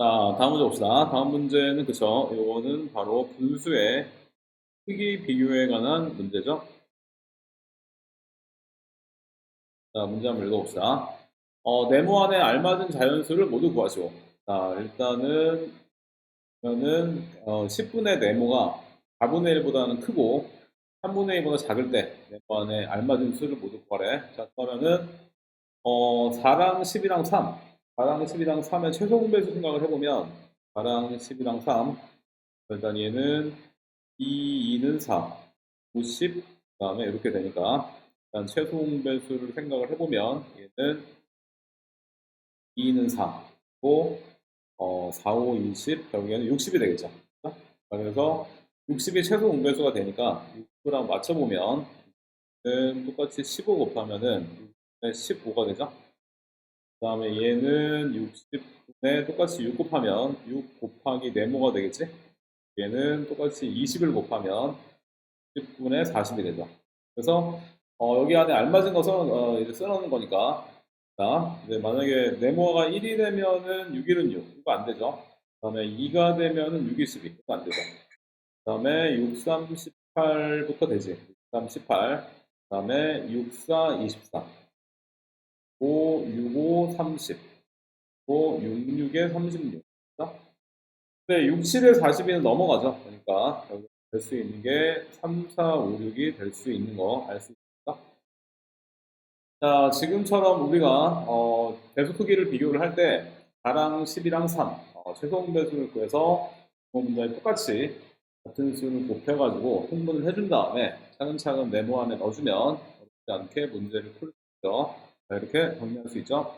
자, 다음 문제 봅시다. 다음 문제는 그쵸. 이거는 바로 분수의 크기 비교에 관한 문제죠. 자, 문제 한번 읽어봅시다. 어, 네모 안에 알맞은 자연수를 모두 구하시오. 자, 일단은, 그러면은, 어, 10분의 네모가 4분의 1보다는 크고, 3분의 2보다 작을 때, 네모 안에 알맞은 수를 모두 구하래. 자, 그러면은, 어, 4랑 10이랑 3. 4랑 10이랑 3의 최소 공배수 생각을 해보면 4랑 10이랑 3 일단 얘는 2, 2는 4, 50, 그 다음에 이렇게 되니까 일단 최소 공배수를 생각을 해보면 얘는 2는 4, 고 어, 4, 5, 20, 결국에는 60이 되겠죠. 그래서 60이 최소 공배수가 되니까 60이랑 맞춰보면 똑같이 15 곱하면은 15가 되죠. 그 다음에 얘는 60분에 똑같이 6 곱하면 6 곱하기 네모가 되겠지? 얘는 똑같이 20을 곱하면 10분의 40이 되죠. 그래서 어, 여기 안에 알맞은 것은 어, 이제 써놓는 거니까 자, 이제 만약에 네모가 1이 되면은 6일은 6 이거 안 되죠. 그 다음에 2가 되면은 6이 12 이거 안 되죠. 그 다음에 6, 3, 18부터 되지. 6, 3, 18. 그 다음에 6, 4, 24. 5, 6, 5, 30. 5, 6, 6에 36. 그죠? 근데 6, 7에 42는 넘어가죠. 그러니까 여기 될 수 있는 게 3, 4, 5, 6이 될 수 있는 거 알 수 있습니다. 자, 지금처럼 우리가 어, 배수 크기를 비교를 할 때 4랑 10이랑 3 어, 최소 배수를 구해서 이번 문제에 똑같이 같은 수를 곱해가지고 흥분을 해준 다음에 차근차근 네모 안에 넣어주면 어렵지 않게 문제를 풀 수 있죠. 자, 이렇게 정리할 수 있죠.